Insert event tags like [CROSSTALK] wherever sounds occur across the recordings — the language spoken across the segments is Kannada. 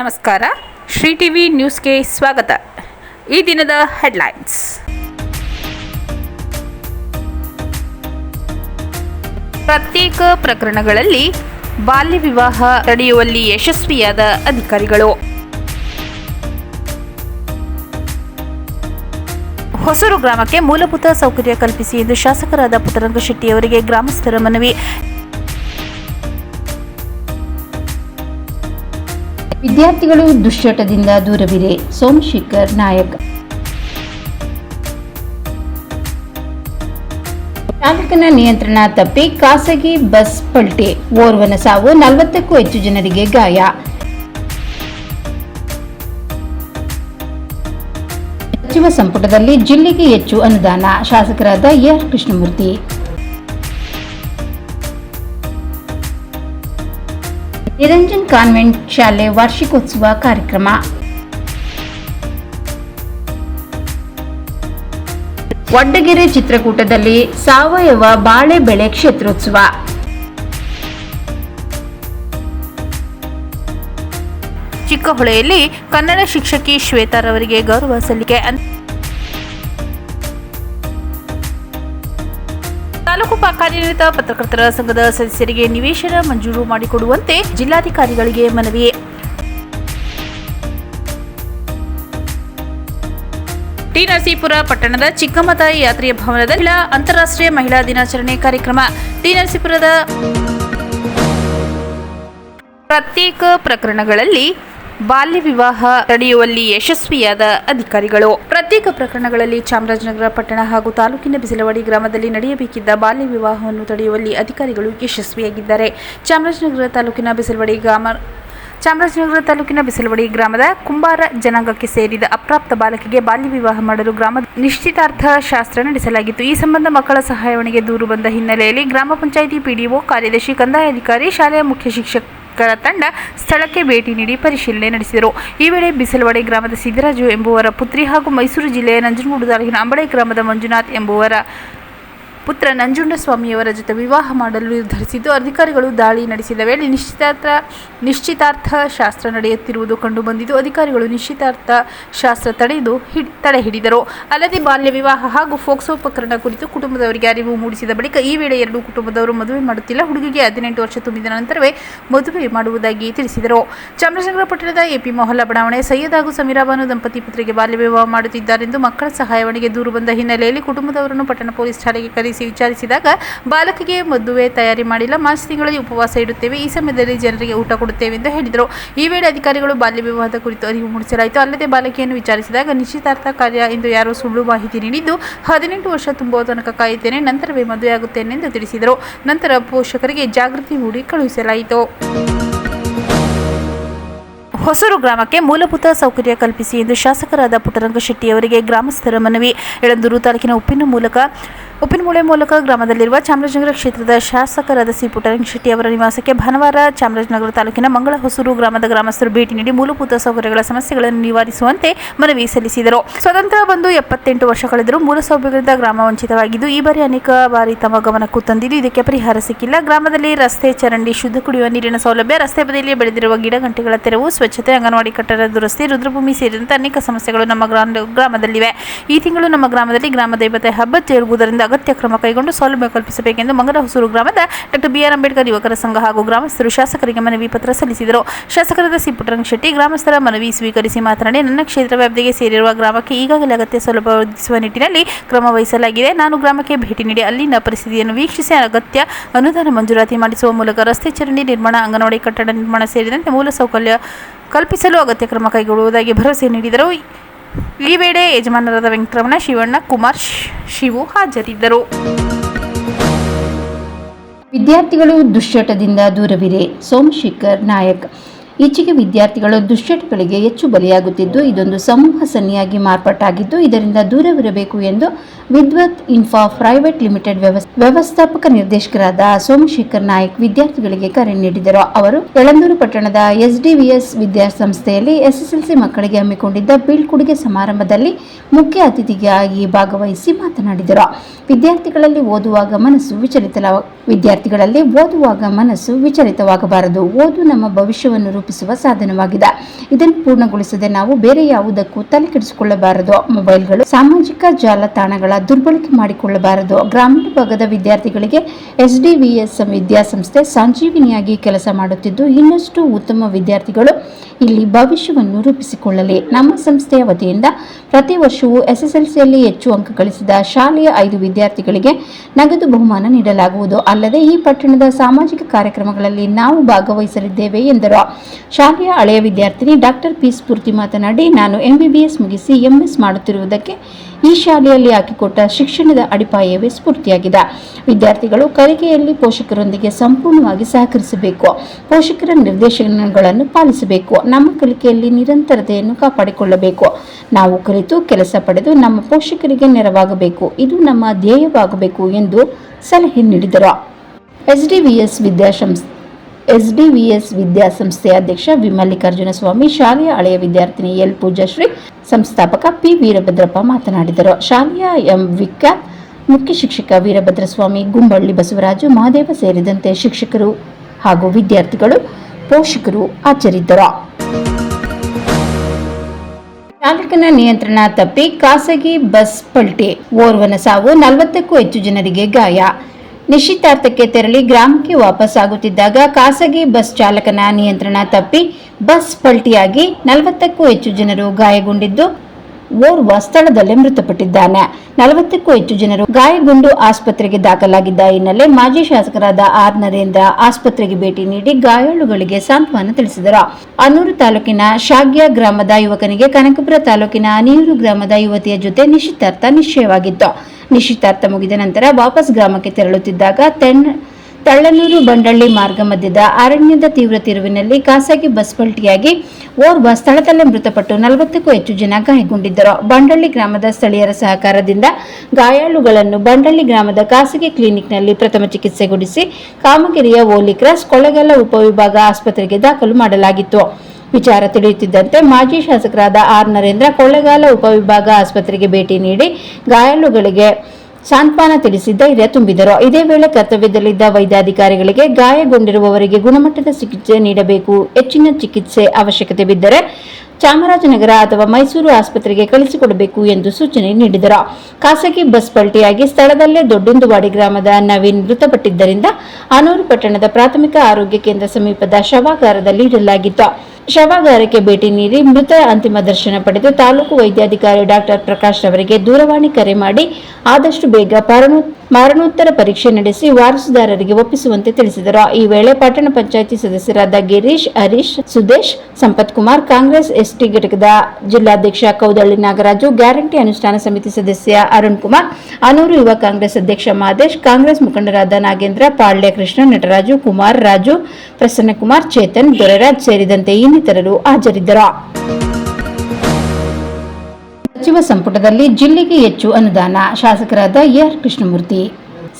ನಮಸ್ಕಾರ. ಶ್ರೀ ಟಿವಿ ನ್ಯೂಸ್ಗೆ ಸ್ವಾಗತ. ಈ ದಿನದ ಹೆಡ್ಲೈನ್ಸ್. ಪ್ರತ್ಯೇಕ ಪ್ರಕರಣಗಳಲ್ಲಿ ಬಾಲ್ಯ ವಿವಾಹ ತಡೆಯುವಲ್ಲಿ ಯಶಸ್ವಿಯಾದ ಅಧಿಕಾರಿಗಳು. ಹೊಸೂರು ಗ್ರಾಮಕ್ಕೆ ಮೂಲಭೂತ ಸೌಕರ್ಯ ಕಲ್ಪಿಸಿ ಎಂದು ಶಾಸಕರಾದ ಪುಟ್ಟರಂಗಶೆಟ್ಟಿಯವರಿಗೆ ಗ್ರಾಮಸ್ಥರ ಮನವಿ. ವಿದ್ಯಾರ್ಥಿಗಳು ದುಶ್ಚಟದಿಂದ ದೂರವಿರೆ. ಸೋಮಶೇಖರ್ ನಾಯಕ್. ಚಾಲಕನ ನಿಯಂತ್ರಣ ತಪ್ಪಿ ಖಾಸಗಿ ಬಸ್ ಪಲ್ಟಿ. ಓರ್ವನ ಸಾವು ನಲವತ್ತಕ್ಕೂ ಹೆಚ್ಚು ಜನರಿಗೆ ಗಾಯ. ಸಚಿವ ಸಂಪುಟದಲ್ಲಿ ಜಿಲ್ಲೆಗೆ ಹೆಚ್ಚು ಅನುದಾನ. ಶಾಸಕರಾದ ಎಆರ್ ಕೃಷ್ಣಮೂರ್ತಿ. ಕಾನ್ವೆಂಟ್ ಶಾಲೆ ವಾರ್ಷಿಕೋತ್ಸವ ಕಾರ್ಯಕ್ರಮ. ವಡ್ಡಗೆರೆ ಚಿತ್ರಕೂಟದಲ್ಲಿ ಸಾವಯವ ಬಾಳೆ ಬೆಳೆ ಕ್ಷೇತ್ರೋತ್ಸವ. ಚಿಕ್ಕಹೊಳೆಯಲ್ಲಿ ಕನ್ನಡ ಶಿಕ್ಷಕಿ ಶ್ವೇತಾರವರಿಗೆ ಗೌರವ ಸಲ್ಲಿಕೆ. ತಾಲೂಕು ಕಾರ್ಯನಿರತ ಪತ್ರಕರ್ತರ ಸಂಘದ ಸದಸ್ಯರಿಗೆ ನಿವೇಶನ ಮಂಜೂರು ಮಾಡಿಕೊಡುವಂತೆ ಜಿಲ್ಲಾಧಿಕಾರಿಗಳಿಗೆ ಮನವಿ. ಟಿ ನರಸೀಪುರ ಪಟ್ಟಣದ ಚಿಕ್ಕಮ್ಮತಾಯಿ ಯಾತ್ರೆಯ ಭವನದಲ್ಲಿ ಅಂತಾರಾಷ್ಟ್ರೀಯ ಮಹಿಳಾ ದಿನಾಚರಣೆ ಕಾರ್ಯಕ್ರಮ. ಟಿ ನರಸೀಪುರದ ಪ್ರತ್ಯೇಕ ಪ್ರಕರಣಗಳಲ್ಲಿ ಬಾಲ್ಯ ವಿವಾಹ ತಡೆಯುವಲ್ಲಿ ಯಶಸ್ವಿಯಾದ ಅಧಿಕಾರಿಗಳು. ಪ್ರತ್ಯೇಕ ಪ್ರಕರಣಗಳಲ್ಲಿ ಚಾಮರಾಜನಗರ, ಪಟ್ಟಣ ಹಾಗೂ ತಾಲೂಕಿನ ಬಿಸಿಲವಾಡಿ ಗ್ರಾಮದಲ್ಲಿ ನಡೆಯಬೇಕಿದ್ದ ಬಾಲ್ಯ ವಿವಾಹವನ್ನು ತಡೆಯುವಲ್ಲಿ ಅಧಿಕಾರಿಗಳು ಯಶಸ್ವಿಯಾಗಿದ್ದಾರೆ. ಚಾಮರಾಜನಗರ ತಾಲೂಕಿನ ಬಿಸಿಲವಾಡಿ ಗ್ರಾಮ, ಚಾಮರಾಜನಗರ ತಾಲೂಕಿನ ಬಿಸಲವಡಿ ಗ್ರಾಮದ ಕುಂಬಾರ ಜನಾಂಗಕ್ಕೆ ಸೇರಿದ ಅಪ್ರಾಪ್ತ ಬಾಲಕಿಗೆ ಬಾಲ್ಯ ವಿವಾಹ ಮಾಡಲು ಗ್ರಾಮದ ನಿಶ್ಚಿತಾರ್ಥ ಶಾಸ್ತ್ರ ನಡೆಸಲಾಗಿತ್ತು. ಈ ಸಂಬಂಧ ಮಕ್ಕಳ ಸಹಾಯವಾಣಿಗೆ ದೂರು ಬಂದ ಹಿನ್ನೆಲೆಯಲ್ಲಿ ಗ್ರಾಮ ಪಂಚಾಯಿತಿ ಪಿಡಿಒ ಕಾರ್ಯದರ್ಶಿ ಕಂದಾಯ ಅಧಿಕಾರಿ ಶಾಲೆಯ ಮುಖ್ಯ ಶಿಕ್ಷಕರ ತಂಡ ಸ್ಥಳಕ್ಕೆ ಭೇಟಿ ನೀಡಿ ಪರಿಶೀಲನೆ ನಡೆಸಿದರು. ಈ ವೇಳೆ ಬಿಸಲವಾಡಿ ಗ್ರಾಮದ ಸಿದ್ದರಾಜು ಎಂಬುವರ ಪುತ್ರಿ ಹಾಗೂ ಮೈಸೂರು ಜಿಲ್ಲೆಯ ನಂಜನಗೂಡು ತಾಲೂಕಿನ ಅಂಬಳೆ ಗ್ರಾಮದ ಮಂಜುನಾಥ್ ಎಂಬುವರ ಪುತ್ರ ನಂಜುಂಡಸ್ವಾಮಿಯವರ ಜೊತೆ ವಿವಾಹ ಮಾಡಲು ನಿರ್ಧರಿಸಿದ್ದು, ಅಧಿಕಾರಿಗಳು ದಾಳಿ ನಡೆಸಿದ ವೇಳೆ ನಿಶ್ಚಿತಾರ್ಥ ನಿಶ್ಚಿತಾರ್ಥ ಶಾಸ್ತ್ರ ನಡೆಯುತ್ತಿರುವುದು ಕಂಡುಬಂದಿದ್ದು, ಅಧಿಕಾರಿಗಳು ನಿಶ್ಚಿತಾರ್ಥ ಶಾಸ್ತ್ರ ತಡೆದು ತಡೆ ಹಿಡಿದರು. ಅಲ್ಲದೆ ಬಾಲ್ಯ ವಿವಾಹ ಹಾಗೂ ಫೋಕ್ಸೋ ಪ್ರಕರಣ ಕುರಿತು ಕುಟುಂಬದವರಿಗೆ ಅರಿವು ಮೂಡಿಸಿದ ಬಳಿಕ ಈ ವೇಳೆ ಎರಡೂ ಕುಟುಂಬದವರು ಮದುವೆ ಮಾಡುತ್ತಿಲ್ಲ. ಹುಡುಗಿಗೆ ಹದಿನೆಂಟು ವರ್ಷ ತುಂಬಿದ ನಂತರವೇ ಮದುವೆ ಮಾಡುವುದಾಗಿ ತಿಳಿಸಿದರು. ಚಾಮರಾಜನಗರ ಪಟ್ಟಣದ ಎಪಿ ಮೊಹಲ್ಲಾ ಬಡಾವಣೆ ಸೈಯದ್ ಹಾಗೂ ಸಮೀರಾಬಾನು ದಂಪತಿ ಪುತ್ರಿಗೆ ಬಾಲ್ಯ ವಿವಾಹ ಮಾಡುತ್ತಿದ್ದಾರೆಂದು ಮಕ್ಕಳ ಸಹಾಯವಾಣಿಗೆ ದೂರು ಬಂದ ಹಿನ್ನೆಲೆಯಲ್ಲಿ ಕುಟುಂಬದವರನ್ನು ಪಟ್ಟಣ ಪೊಲೀಸ್ ಠಾಣೆಗೆ ಕರೆಸಿ ವಿಚಾರಿಸಿದಾಗ, ಬಾಲಕಿಗೆ ಮದುವೆ ತಯಾರಿ ಮಾಡಿಲ್ಲ, ಮಾರ್ಚ್ ತಿಂಗಳಲ್ಲಿ ಉಪವಾಸ ಇಡುತ್ತೇವೆ, ಈ ಸಮಯದಲ್ಲಿ ಜನರಿಗೆ ಊಟ ಕೊಡುತ್ತೇವೆ ಎಂದು ಹೇಳಿದರು. ಈ ವೇಳೆ ಅಧಿಕಾರಿಗಳು ಬಾಲ್ಯ ವಿವಾಹದ ಕುರಿತು ಅರಿವು ಮೂಡಿಸಲಾಯಿತು. ಅಲ್ಲದೆ ಬಾಲಕಿಯನ್ನು ವಿಚಾರಿಸಿದಾಗ, ನಿಶ್ಚಿತಾರ್ಥ ಕಾರ್ಯ ಎಂದು ಯಾರೋ ಸುಳ್ಳು ಮಾಹಿತಿ ನೀಡಿದ್ದು, ಹದಿನೆಂಟು ವರ್ಷ ತುಂಬುವ ತನಕ ಕಾಯುತ್ತೇನೆ, ನಂತರವೇ ಮದುವೆಯಾಗುತ್ತೇನೆ ಎಂದು ತಿಳಿಸಿದರು. ನಂತರ ಪೋಷಕರಿಗೆ ಜಾಗೃತಿ ಮೂಡಿ ಕಳುಹಿಸಲಾಯಿತು. ಹೊಸೂರು ಗ್ರಾಮಕ್ಕೆ ಮೂಲಭೂತ ಸೌಕರ್ಯ ಕಲ್ಪಿಸಿ ಎಂದು ಶಾಸಕರಾದ ಪುಟ್ಟರಂಗ ಶೆಟ್ಟಿಯವರಿಗೆ ಗ್ರಾಮಸ್ಥರ ಮನವಿ. ಎಳಂದೂರು ತಾಲೂಕಿನ ಉಪ್ಪಿನ ಮೂಲಕ ಉಪ್ಪಿನಮೂಳೆ ಮೂಲಕ ಗ್ರಾಮದಲ್ಲಿರುವ ಚಾಮರಾಜನಗರ ಕ್ಷೇತ್ರದ ಶಾಸಕರಾದ ಸಿ ಪುಟ್ಟರಂಗ ಶೆಟ್ಟಿ ಅವರ ನಿವಾಸಕ್ಕೆ ಭಾನುವಾರ ಚಾಮರಾಜನಗರ ತಾಲೂಕಿನ ಮಂಗಳ ಹೊಸೂರು ಗ್ರಾಮದ ಗ್ರಾಮಸ್ಥರು ಭೇಟಿ ನೀಡಿ ಮೂಲಭೂತ ಸೌಕರ್ಯಗಳ ಸಮಸ್ಯೆಗಳನ್ನು ನಿವಾರಿಸುವಂತೆ ಮನವಿ ಸಲ್ಲಿಸಿದರು. ಸ್ವತಂತ್ರ ಬಂದು ಎಪ್ಪತ್ತೆಂಟು ವರ್ಷ ಕಳೆದರೂ ಮೂಲ ಸೌಲಭ್ಯಗಳಿಂದ ಗ್ರಾಮ ವಂಚಿತವಾಗಿದ್ದು, ಈ ಬಾರಿ ಅನೇಕ ಬಾರಿ ತಮ್ಮ ಗಮನಕ್ಕೂ ತಂದಿದ್ದು ಇದಕ್ಕೆ ಪರಿಹಾರ ಸಿಕ್ಕಿಲ್ಲ. ಗ್ರಾಮದಲ್ಲಿ ರಸ್ತೆ ಚರಂಡಿ ಶುದ್ಧ ಕುಡಿಯುವ ನೀರಿನ ಸೌಲಭ್ಯ, ರಸ್ತೆ ಬದಿಯಲ್ಲಿ ಬೆಳೆದಿರುವ ಗಿಡ ಗಂಟೆಗಳ ತೆರವು, ಸ್ವಚ್ಛತೆ, ಅಂಗನವಾಡಿ ಕಟ್ಟಡ ದುರಸ್ತಿ, ರುದ್ರಭೂಮಿ ಸೇರಿದಂತೆ ಅನೇಕ ಸಮಸ್ಯೆಗಳು ನಮ್ಮ ಗ್ರಾಮ ಗ್ರಾಮದಲ್ಲಿವೆ. ಈ ತಿಂಗಳು ನಮ್ಮ ಗ್ರಾಮದಲ್ಲಿ ಗ್ರಾಮ ದೇವತೆ ಹಬ್ಬ ಜರುಗುವುದರಿಂದ ಅಗತ್ಯ ಕ್ರಮ ಕೈಗೊಂಡು ಸೌಲಭ್ಯ ಕಲ್ಪಿಸಬೇಕೆಂದು ಮಂಗನ ಹೊಸೂರು ಗ್ರಾಮದ ಡಾಕ್ಟರ್ ಬಿಆರ್ ಅಂಬೇಡ್ಕರ್ ಯುವಕರ ಸಂಘ ಹಾಗೂ ಗ್ರಾಮಸ್ಥರು ಶಾಸಕರಿಗೆ ಮನವಿ ಪತ್ರ ಸಲ್ಲಿಸಿದರು. ಶಾಸಕರಾದ ಸಿ ಶೆಟ್ಟಿ ಗ್ರಾಮಸ್ಥರ ಮನವಿ ಸ್ವೀಕರಿಸಿ ಮಾತನಾಡಿ, ನನ್ನ ಕ್ಷೇತ್ರ ವ್ಯಾಪ್ತಿಗೆ ಸೇರಿರುವ ಗ್ರಾಮಕ್ಕೆ ಈಗಾಗಲೇ ಅಗತ್ಯ ಸೌಲಭ್ಯ ಒದಗಿಸುವ ನಿಟ್ಟಿನಲ್ಲಿ ಕ್ರಮ ವಹಿಸಲಾಗಿದೆ. ನಾನು ಗ್ರಾಮಕ್ಕೆ ಭೇಟಿ ನೀಡಿ ಅಲ್ಲಿನ ಪರಿಸ್ಥಿತಿಯನ್ನು ವೀಕ್ಷಿಸಿ ಅಗತ್ಯ ಅನುದಾನ ಮಂಜೂರಾತಿ ಮಾಡಿಸುವ ಮೂಲಕ ರಸ್ತೆ ಚರಂಡಿ ನಿರ್ಮಾಣ, ಅಂಗನವಾಡಿ ಕಟ್ಟಡ ನಿರ್ಮಾಣ ಸೇರಿದಂತೆ ಮೂಲಸೌಕರ್ಯ ಕಲ್ಪಿಸಲು ಅಗತ್ಯ ಕ್ರಮ ಕೈಗೊಳ್ಳುವುದಾಗಿ ಭರವಸೆ ನೀಡಿದರು. ಈ ವೇಳೆ ಯಜಮಾನರಾದ ವೆಂಕಟರಮಣ ಶಿವಣ್ಣ ಕುಮಾರ್ ಶಿವು ಹಾಜರಿದ್ದರು. ವಿದ್ಯಾರ್ಥಿಗಳು ದುಶ್ಚಟದಿಂದ ದೂರವಿರೆ. ಸೋಮಶೇಖರ್ ನಾಯಕ್. ಈಚೆಗೆ ವಿದ್ಯಾರ್ಥಿಗಳು ದುಶ್ಚಟಗಳಿಗೆ ಹೆಚ್ಚು ಬಲಿಯಾಗುತ್ತಿದ್ದು, ಇದೊಂದು ಸಮೂಹ ಸನ್ನಿಯಾಗಿ ಮಾರ್ಪಾಟಾಗಿದ್ದು, ಇದರಿಂದ ದೂರವಿರಬೇಕು ಎಂದು ವಿದ್ವತ್ ಇನ್ಫಾ ಪ್ರೈವೇಟ್ ಲಿಮಿಟೆಡ್ ವ್ಯವಸ್- ವ್ಯವಸ್ಥಾಪಕ ನಿರ್ದೇಶಕರಾದ ಸೋಮಶೇಖರ್ ನಾಯಕ್ ವಿದ್ಯಾರ್ಥಿಗಳಿಗೆ ಕರೆ ನೀಡಿದರು. ಅವರು ಯಳಂದೂರು ಪಟ್ಟಣದ ಎಸ್ಡಿವಿಎಸ್ ವಿದ್ಯಾಸಂಸ್ಥೆಯಲ್ಲಿ ಎಸ್ಎಸ್ಎಲ್ಸಿ ಮಕ್ಕಳಿಗೆ ಹಮ್ಮಿಕೊಂಡಿದ್ದ ಬೀಳ್ಕೊಡುಗೆ ಸಮಾರಂಭದಲ್ಲಿ ಮುಖ್ಯ ಅತಿಥಿಯಾಗಿ ಭಾಗವಹಿಸಿ ಮಾತನಾಡಿದರು. ವಿದ್ಯಾರ್ಥಿಗಳಲ್ಲಿ ಓದುವಾಗ ಮನಸ್ಸು ವಿಚಲಿತ ವಿದ್ಯಾರ್ಥಿಗಳಲ್ಲಿ ಓದುವಾಗ ಮನಸ್ಸು ವಿಚಲಿತವಾಗಬಾರದು. ಓದು ನಮ್ಮ ಭವಿಷ್ಯವನ್ನು ರೂಪಿಸುವ ಸಾಧನವಾಗಿದೆ. ಇದನ್ನು ಪೂರ್ಣಗೊಳಿಸದೆ ನಾವು ಬೇರೆ ಯಾವುದಕ್ಕೂ ತಲೆ ಕೆಡಿಸಿಕೊಳ್ಳಬಾರದು ಮೊಬೈಲ್ಗಳು ಸಾಮಾಜಿಕ ಜಾಲತಾಣಗಳ ದುರ್ಬಳಕೆ ಮಾಡಿಕೊಳ್ಳಬಾರದು. ಗ್ರಾಮೀಣ ಭಾಗದ ವಿದ್ಯಾರ್ಥಿಗಳಿಗೆ ಎಸ್ಡಿವಿಎಸ್ ವಿದ್ಯಾಸಂಸ್ಥೆ ಸಂಜೀವಿನಿಯಾಗಿ ಕೆಲಸ ಮಾಡುತ್ತಿದ್ದು, ಇನ್ನಷ್ಟು ಉತ್ತಮ ವಿದ್ಯಾರ್ಥಿಗಳು ಇಲ್ಲಿ ಭವಿಷ್ಯವನ್ನು ರೂಪಿಸಿಕೊಳ್ಳಲಿ. ನಮ್ಮ ಸಂಸ್ಥೆಯ ವತಿಯಿಂದ ಪ್ರತಿ ವರ್ಷವೂ ಎಸ್ಎಸ್ಎಲ್ಸಿಯಲ್ಲಿ ಹೆಚ್ಚು ಅಂಕ ಗಳಿಸಿದ ಶಾಲೆಯ ಐದು ವಿದ್ಯಾರ್ಥಿಗಳಿಗೆ ನಗದು ಬಹುಮಾನ ನೀಡಲಾಗುವುದು. ಅಲ್ಲದೆ ಈ ಪಟ್ಟಣದ ಸಾಮಾಜಿಕ ಕಾರ್ಯಕ್ರಮಗಳಲ್ಲಿ ನಾವು ಭಾಗವಹಿಸಲಿದ್ದೇವೆ ಎಂದರು. ಶಾಲೆಯ ಹಳೆಯ ವಿದ್ಯಾರ್ಥಿನಿ ಡಾಕ್ಟರ್ ಪಿ ಸ್ಫೂರ್ತಿ ಮಾತನಾಡಿ, ನಾನು ಎಂಬಿಬಿಎಸ್ ಮುಗಿಸಿ ಎಂಎಸ್ ಮಾಡುತ್ತಿರುವುದಕ್ಕೆ ಈ ಶಾಲೆಯಲ್ಲಿ ಹಾಕಿಕೊಟ್ಟ ಶಿಕ್ಷಣದ ಅಡಿಪಾಯವೇ ಸ್ಫೂರ್ತಿಯಾಗಿದೆ. ವಿದ್ಯಾರ್ಥಿಗಳು ಕಲಿಕೆಯಲ್ಲಿ ಪೋಷಕರೊಂದಿಗೆ ಸಂಪೂರ್ಣವಾಗಿ ಸಹಕರಿಸಬೇಕು. ಪೋಷಕರ ನಿರ್ದೇಶನಗಳನ್ನು ಪಾಲಿಸಬೇಕು. ನಮ್ಮ ಕಲಿಕೆಯಲ್ಲಿ ನಿರಂತರತೆಯನ್ನು ಕಾಪಾಡಿಕೊಳ್ಳಬೇಕು. ನಾವು ಕಲಿತು ಕೆಲಸ ಪಡೆದು ನಮ್ಮ ಪೋಷಕರಿಗೆ ನೆರವಾಗಬೇಕು. ಇದು ನಮ್ಮ ಧ್ಯೇಯವಾಗಬೇಕು ಎಂದು ಸಲಹೆ ನೀಡಿದರು. ಎಸ್ಡಿವಿಎಸ್ ವಿದ್ಯಾಸಂಸ್ಥೆ ಎಸ್ಡಿವಿಎಸ್ ವಿದ್ಯಾಸಂಸ್ಥೆಯ ಅಧ್ಯಕ್ಷ ವಿಮಲ್ಲಿಕಾರ್ಜುನ ಸ್ವಾಮಿ, ಶಾಲೆಯ ಹಳೆಯ ವಿದ್ಯಾರ್ಥಿನಿ ಎಲ್ ಪೂಜಾಶ್ರೀ, ಸಂಸ್ಥಾಪಕ ಪಿ ವೀರಭದ್ರಪ್ಪ ಮಾತನಾಡಿದರು. ಶಾಲೆಯ ಎಂ ವಿಖ್ಯಾತ್ ಮುಖ್ಯ ಶಿಕ್ಷಕ ವೀರಭದ್ರಸ್ವಾಮಿ, ಗುಂಬಳ್ಳಿ ಬಸವರಾಜು, ಮಹಾದೇವ ಸೇರಿದಂತೆ ಶಿಕ್ಷಕರು ಹಾಗೂ ವಿದ್ಯಾರ್ಥಿಗಳು, ಪೋಷಕರು ಆಚರಿದ್ದರು ಚಾಲಕನ ನಿಯಂತ್ರಣ ತಪ್ಪಿ ಖಾಸಗಿ ಬಸ್ ಪಲ್ಟಿ, ಓರ್ವನ ಸಾವು ನಲವತ್ತಕ್ಕೂ ಹೆಚ್ಚು ಜನರಿಗೆ ಗಾಯ. ನಿಶ್ಚಿತಾರ್ಥಕ್ಕೆ ತೆರಳಿ ಗ್ರಾಮಕ್ಕೆ ವಾಪಸ್ ಆಗುತ್ತಿದ್ದಾಗ ಖಾಸಗಿ ಬಸ್ ಚಾಲಕನ ನಿಯಂತ್ರಣ ತಪ್ಪಿ ಬಸ್ ಪಲ್ಟಿಯಾಗಿ ನಲವತ್ತಕ್ಕೂ ಹೆಚ್ಚು ಜನರು ಗಾಯಗೊಂಡಿದ್ದು, ಓರ್ವ ಸ್ಥಳದಲ್ಲೇ ಮೃತಪಟ್ಟಿದ್ದಾನೆ. ನಲವತ್ತಕ್ಕೂ ಹೆಚ್ಚು ಜನರು ಗಾಯಗೊಂಡು ಆಸ್ಪತ್ರೆಗೆ ದಾಖಲಾಗಿದ್ದ ಹಿನ್ನೆಲೆ ಮಾಜಿ ಶಾಸಕರಾದ ಆರ್ ನರೇಂದ್ರ ಆಸ್ಪತ್ರೆಗೆ ಭೇಟಿ ನೀಡಿ ಗಾಯಾಳುಗಳಿಗೆ ಸಾಂತ್ವನ ತಿಳಿಸಿದರು. ಅನೂರು ತಾಲೂಕಿನ ಶಾಗ್ಯ ಗ್ರಾಮದ ಯುವಕನಿಗೆ ಕನಕಪುರ ತಾಲೂಕಿನ ಅನಿಯೂರು ಗ್ರಾಮದ ಯುವತಿಯ ಜೊತೆ ನಿಶ್ಚಿತಾರ್ಥ ನಿಶ್ಚಯವಾಗಿತ್ತು. ನಿಶ್ಚಿತಾರ್ಥ ಮುಗಿದ ನಂತರ ವಾಪಸ್ ಗ್ರಾಮಕ್ಕೆ ತೆರಳುತ್ತಿದ್ದಾಗ ತೆನ್ ತಳ್ಳನೂರು ಬಂಡಳ್ಳಿ ಮಾರ್ಗ ಮಧ್ಯದ ಅರಣ್ಯದ ತೀವ್ರ ತಿರುವಿನಲ್ಲಿ ಖಾಸಗಿ ಬಸ್ ಪಲ್ಟಿಯಾಗಿ ಓರ್ವ ಸ್ಥಳದಲ್ಲೇ ಮೃತಪಟ್ಟು ನಲವತ್ತಕ್ಕೂ ಹೆಚ್ಚು ಜನ ಗಾಯಗೊಂಡಿದ್ದರು. ಬಂಡಳ್ಳಿ ಗ್ರಾಮದ ಸ್ಥಳೀಯರ ಸಹಕಾರದಿಂದ ಗಾಯಾಳುಗಳನ್ನು ಬಂಡಳ್ಳಿ ಗ್ರಾಮದ ಖಾಸಗಿ ಕ್ಲಿನಿಕ್ನಲ್ಲಿ ಪ್ರಥಮ ಚಿಕಿತ್ಸೆಗೊಳಿಸಿ ಕಾಮಗಿರಿಯ ಓಲಿ ಕ್ರಾಸ್ ಉಪವಿಭಾಗ ಆಸ್ಪತ್ರೆಗೆ ದಾಖಲು ಮಾಡಲಾಗಿತ್ತು. ವಿಚಾರ ತಿಳಿಯುತ್ತಿದ್ದಂತೆ ಮಾಜಿ ಶಾಸಕರಾದ ಆರ್ ನರೇಂದ್ರ ಕೊಳ್ಳೆಗಾಲ ಉಪವಿಭಾಗ ಆಸ್ಪತ್ರೆಗೆ ಭೇಟಿ ನೀಡಿ ಗಾಯಾಳುಗಳಿಗೆ ಸಾಂತ್ವನ ತಿಳಿಸಿ ಧೈರ್ಯ ತುಂಬಿದರು. ಇದೇ ವೇಳೆ ಕರ್ತವ್ಯದಲ್ಲಿದ್ದ ವೈದ್ಯಾಧಿಕಾರಿಗಳಿಗೆ ಗಾಯಗೊಂಡಿರುವವರಿಗೆ ಗುಣಮಟ್ಟದ ಚಿಕಿತ್ಸೆ ನೀಡಬೇಕು. ಹೆಚ್ಚಿನ ಚಿಕಿತ್ಸೆ ಅವಶ್ಯಕತೆ ಬಿದ್ದರೆ ಚಾಮರಾಜನಗರ ಅಥವಾ ಮೈಸೂರು ಆಸ್ಪತ್ರೆಗೆ ಕಳಿಸಿಕೊಡಬೇಕು ಎಂದು ಸೂಚನೆ ನೀಡಿದರು. ಖಾಸಗಿ ಬಸ್ ಪಲ್ಟಿಯಾಗಿ ಸ್ಥಳದಲ್ಲೇ ದೊಡ್ಡಂದುವಾಡಿ ಗ್ರಾಮದ ನವೀನ್ ಮೃತಪಟ್ಟಿದ್ದರಿಂದ ಅನೂರು ಪಟ್ಟಣದ ಪ್ರಾಥಮಿಕ ಆರೋಗ್ಯ ಕೇಂದ್ರ ಸಮೀಪದ ಶವಾಗಾರದಲ್ಲಿ ಇಡಲಾಗಿತ್ತು. ಶವಾಗಾರಕ್ಕೆ ಭೇಟಿ ನೀಡಿ ಮೃತ ಅಂತಿಮ ದರ್ಶನ ಪಡೆದು ತಾಲೂಕು ವೈದ್ಯಾಧಿಕಾರಿ ಡಾಕ್ಟರ್ ಪ್ರಕಾಶ್ ಅವರಿಗೆ ದೂರವಾಣಿ ಕರೆ ಮಾಡಿ ಆದಷ್ಟು ಬೇಗ ಪರಣು- ಮರಣೋತ್ತರ ಪರೀಕ್ಷೆ ನಡೆಸಿ ವಾರಸುದಾರರಿಗೆ ಒಪ್ಪಿಸುವಂತೆ ತಿಳಿಸಿದರು. ಈ ವೇಳೆ ಪಟ್ಟಣ ಪಂಚಾಯಿತಿ ಸದಸ್ಯರಾದ ಗಿರೀಶ್, ಹರೀಶ್, ಸುದೇಶ್, ಸಂಪತ್ ಕುಮಾರ್, ಕಾಂಗ್ರೆಸ್ ಎಸ್ಟಿ ಘಟಕದ ಜಿಲ್ಲಾಧ್ಯಕ್ಷ ಕೌದಳ್ಳಿ ನಾಗರಾಜು, ಗ್ಯಾರಂಟಿ ಅನುಷ್ಠಾನ ಸಮಿತಿ ಸದಸ್ಯ ಅರುಣ್ ಕುಮಾರ್, ಅನೂರು ಯುವ ಕಾಂಗ್ರೆಸ್ ಅಧ್ಯಕ್ಷ ಮಾದೇಶ್, ಕಾಂಗ್ರೆಸ್ ಮುಖಂಡರಾದ ನಾಗೇಂದ್ರ ಪಾಳ್ಯ ಕೃಷ್ಣ ನಟರಾಜು ಕುಮಾರ್, ರಾಜು ಪ್ರಸನ್ನಕುಮಾರ್, ಚೇತನ್, ದೊರೆರಾಜ್ ಸೇರಿದಂತೆ ಇನ್ನಿತರರು ಹಾಜರಿದ್ದರು. ಸಚಿವ ಸಂಪುಟದಲ್ಲಿ ಜಿಲ್ಲೆಗೆ ಹೆಚ್ಚು ಅನುದಾನ ಶಾಸಕರಾದ ಎಆರ್ ಕೃಷ್ಣಮೂರ್ತಿ.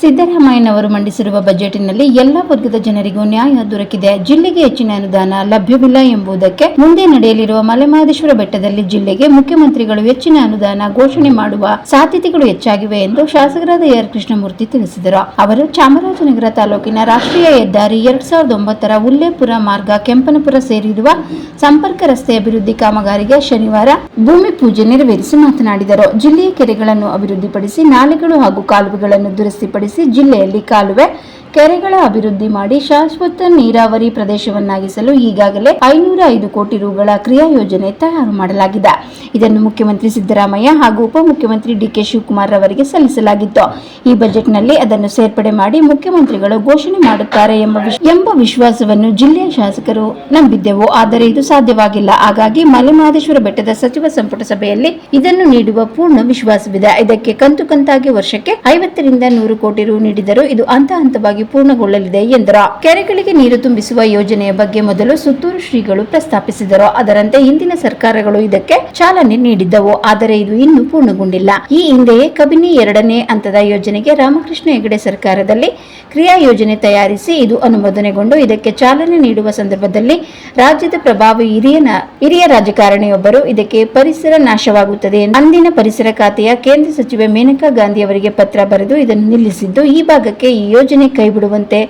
ಸಿದ್ದರಾಮಯ್ಯನವರು ಮಂಡಿಸಿರುವ ಬಜೆಟ್ನಲ್ಲಿ ಎಲ್ಲ ವರ್ಗದ ಜನರಿಗೂ ನ್ಯಾಯ ದೊರಕಿದೆ. ಜಿಲ್ಲೆಗೆ ಹೆಚ್ಚಿನ ಅನುದಾನ ಲಭ್ಯವಿಲ್ಲ ಎಂಬುದಕ್ಕೆ ಮುಂದೆ ನಡೆಯಲಿರುವ ಮಲೆಮಹದೇಶ್ವರ ಬೆಟ್ಟದಲ್ಲಿ ಜಿಲ್ಲೆಗೆ ಮುಖ್ಯಮಂತ್ರಿಗಳು ಹೆಚ್ಚಿನ ಅನುದಾನ ಘೋಷಣೆ ಮಾಡುವ ಸಾಧ್ಯತೆಗಳು ಹೆಚ್ಚಾಗಿವೆ ಎಂದು ಶಾಸಕರಾದ ಎರ್ ಕೃಷ್ಣಮೂರ್ತಿ ತಿಳಿಸಿದರು. ಅವರು ಚಾಮರಾಜನಗರ ತಾಲೂಕಿನ ರಾಷ್ಟ್ರೀಯ ಹೆದ್ದಾರಿ ಎರಡ್ ಸಾವಿರದ ಒಂಬತ್ತರ ಉಲ್ಲೇಪುರ ಮಾರ್ಗ ಕೆಂಪನಪುರ ಸೇರಿರುವ ಸಂಪರ್ಕ ರಸ್ತೆ ಅಭಿವೃದ್ಧಿ ಕಾಮಗಾರಿಗೆ ಶನಿವಾರ ಭೂಮಿ ಪೂಜೆ ನೆರವೇರಿಸಿ ಮಾತನಾಡಿದರು. ಜಿಲ್ಲೆಯ ಕೆರೆಗಳನ್ನು ಅಭಿವೃದ್ಧಿಪಡಿಸಿ ನಾಲೆಗಳು ಹಾಗೂ ಕಾಲುವೆಗಳನ್ನು ದುರಸ್ತಿಪಡಿಸಿ ಜಿಲ್ಲೆಯಲ್ಲಿ ಕಾಲುವೆ ಕೆರೆಗಳ ಅಭಿವೃದ್ಧಿ ಮಾಡಿ ಶಾಶ್ವತ ನೀರಾವರಿ ಪ್ರದೇಶವನ್ನಾಗಿಸಲು ಈಗಾಗಲೇ ಐನೂರ ಐದು ಕೋಟಿ ರುಗಳ ಕ್ರಿಯಾ ಯೋಜನೆ ತಯಾರು ಮಾಡಲಾಗಿದೆ. ಇದನ್ನು ಮುಖ್ಯಮಂತ್ರಿ ಸಿದ್ದರಾಮಯ್ಯ ಹಾಗೂ ಉಪಮುಖ್ಯಮಂತ್ರಿ ಡಿಕೆ ಶಿವಕುಮಾರ್ ಅವರಿಗೆ ಸಲ್ಲಿಸಲಾಗಿತ್ತು. ಈ ಬಜೆಟ್ನಲ್ಲಿ ಅದನ್ನು ಸೇರ್ಪಡೆ ಮಾಡಿ ಮುಖ್ಯಮಂತ್ರಿಗಳು ಘೋಷಣೆ ಮಾಡುತ್ತಾರೆ ಎಂಬ ಎಂಬ ವಿಶ್ವಾಸವನ್ನು ಜಿಲ್ಲೆಯ ಶಾಸಕರು ನಂಬಿದ್ದೆವು. ಆದರೆ ಇದು ಸಾಧ್ಯವಾಗಿಲ್ಲ. ಹಾಗಾಗಿ ಮಲೆಮಹದೇಶ್ವರ ಬೆಟ್ಟದ ಸಚಿವ ಸಂಪುಟ ಸಭೆಯಲ್ಲಿ ಇದನ್ನು ನೀಡುವ ಪೂರ್ಣ ವಿಶ್ವಾಸವಿದೆ. ಇದಕ್ಕೆ ಕಂತು ಕಂತಾಗಿ ವರ್ಷಕ್ಕೆ ಐವತ್ತರಿಂದ ನೂರು ಕೋಟಿ ರು ನೀಡಿದರು ಇದು ಹಂತ ಹಂತವಾಗಿ ಪೂರ್ಣಗೊಳ್ಳಲಿದೆ ಎಂದರು. ಕೆರೆಗಳಿಗೆ ನೀರು ತುಂಬಿಸುವ ಯೋಜನೆಯ ಬಗ್ಗೆ ಮೊದಲು ಸುತ್ತೂರು ಶ್ರೀಗಳು ಪ್ರಸ್ತಾಪಿಸಿದರು. ಅದರಂತೆ ಹಿಂದಿನ ಸರ್ಕಾರಗಳು ಇದಕ್ಕೆ ಚಾಲನೆ ನೀಡಿದ್ದವು. ಆದರೆ ಇದು ಇನ್ನೂ ಪೂರ್ಣಗೊಂಡಿಲ್ಲ. ಈ ಹಿಂದೆಯೇ ಕಬಿನಿ ಎರಡನೇ ಹಂತದ ಯೋಜನೆಗೆ ರಾಮಕೃಷ್ಣ ಹೆಗಡೆ ಸರ್ಕಾರದಲ್ಲಿ ಕ್ರಿಯಾ ಯೋಜನೆ ತಯಾರಿಸಿ ಇದು ಅನುಮೋದನೆಗೊಂಡು ಇದಕ್ಕೆ ಚಾಲನೆ ನೀಡುವ ಸಂದರ್ಭದಲ್ಲಿ ರಾಜ್ಯದ ಪ್ರಭಾವಿ ಹಿರಿಯ ಹಿರಿಯ ರಾಜಕಾರಣಿಯೊಬ್ಬರು ಇದಕ್ಕೆ ಪರಿಸರ ನಾಶವಾಗುತ್ತದೆ. ಅಂದಿನ ಪರಿಸರ ಖಾತೆಯ ಕೇಂದ್ರ ಸಚಿವೆ ಮೇನಕಾ ಗಾಂಧಿ ಅವರಿಗೆ ಪತ್ರ ಬರೆದು ಇದನ್ನು ನಿಲ್ಲಿಸಿದ್ದು, ಈ ಭಾಗಕ್ಕೆ ಈ ಯೋಜನೆ ಕೈ ಕೈಬಿಡುವಂತೆ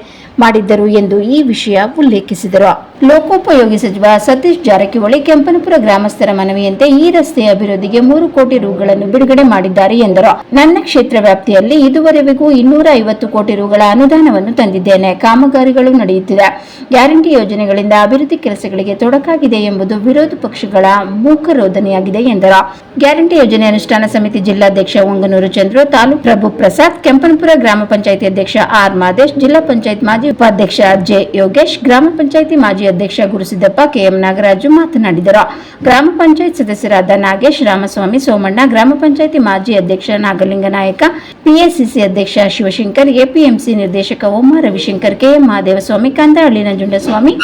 ಮಾಡಿದ್ದರು ಎಂದು ಈ ವಿಷಯ ಉಲ್ಲೇಖಿಸಿದರು. ಲೋಕೋಪಯೋಗಿ ಸಚಿವ ಸತೀಶ್ ಜಾರಕಿಹೊಳಿ ಕೆಂಪನಪುರ ಗ್ರಾಮಸ್ಥರ ಮನವಿಯಂತೆ ಈ ರಸ್ತೆಯ ಅಭಿವೃದ್ಧಿಗೆ ಮೂರು ಕೋಟಿ ರುಗಳನ್ನು ಬಿಡುಗಡೆ ಮಾಡಿದ್ದಾರೆ ಎಂದರು. ನನ್ನ ಕ್ಷೇತ್ರ ವ್ಯಾಪ್ತಿಯಲ್ಲಿ ಇದುವರೆಗೂ ಇನ್ನೂರ ಐವತ್ತು ಕೋಟಿ ರುಗಳ ಅನುದಾನವನ್ನು ತಂದಿದ್ದೇನೆ. ಕಾಮಗಾರಿಗಳು ನಡೆಯುತ್ತಿದೆ. ಗ್ಯಾರಂಟಿ ಯೋಜನೆಗಳಿಂದ ಅಭಿವೃದ್ಧಿ ಕೆಲಸಗಳಿಗೆ ತೊಡಕಾಗಿದೆ ಎಂಬುದು ವಿರೋಧ ಪಕ್ಷಗಳ ಮೂಕರೋಧನೆಯಾಗಿದೆ ಎಂದರು. ಗ್ಯಾರಂಟಿ ಯೋಜನೆ ಅನುಷ್ಠಾನ ಸಮಿತಿ ಜಿಲ್ಲಾಧ್ಯಕ್ಷ ಒಂಗನೂರು ಚಂದ್ರು, ತಾಲೂಕು ಪ್ರಭು ಪ್ರಸಾದ್, ಕೆಂಪನಪುರ ಗ್ರಾಮ ಪಂಚಾಯಿತಿ ಅಧ್ಯಕ್ಷ ಆರ್ ಮಾದೇಶ್, ಜಿಲ್ಲಾ ಪಂಚಾಯತ್ ಮಾಜಿ ಉಪಾಧ್ಯಕ್ಷ ಜೆ ಯೋಗೇಶ್, ಗ್ರಾಮ ಪಂಚಾಯಿತಿ ಮಾಜಿ ಅಧ್ಯಕ್ಷ ಗುರುಸಿದ್ದಪ್ಪ ಕೆಎಂ ನಾಗರಾಜು ಮಾತನಾಡಿದರು. ಗ್ರಾಮ ಪಂಚಾಯತ್ ಸದಸ್ಯರಾದ ನಾಗೇಶ್, ರಾಮಸ್ವಾಮಿ, ಸೋಮಣ್ಣ, ಗ್ರಾಮ ಪಂಚಾಯಿತಿ ಮಾಜಿ ಅಧ್ಯಕ್ಷ ನಾಗಲಿಂಗ ನಾಯಕ ಪಿಎಸ್ಸಿಸಿ ಅಧ್ಯಕ್ಷ ಶಿವಶಂಕರ್, ಎಪಿಎಂಸಿ ನಿರ್ದೇಶಕ ಓಮ Ravishankar, KM Mahadevaswamy Kandahalli Nanjundaswamy,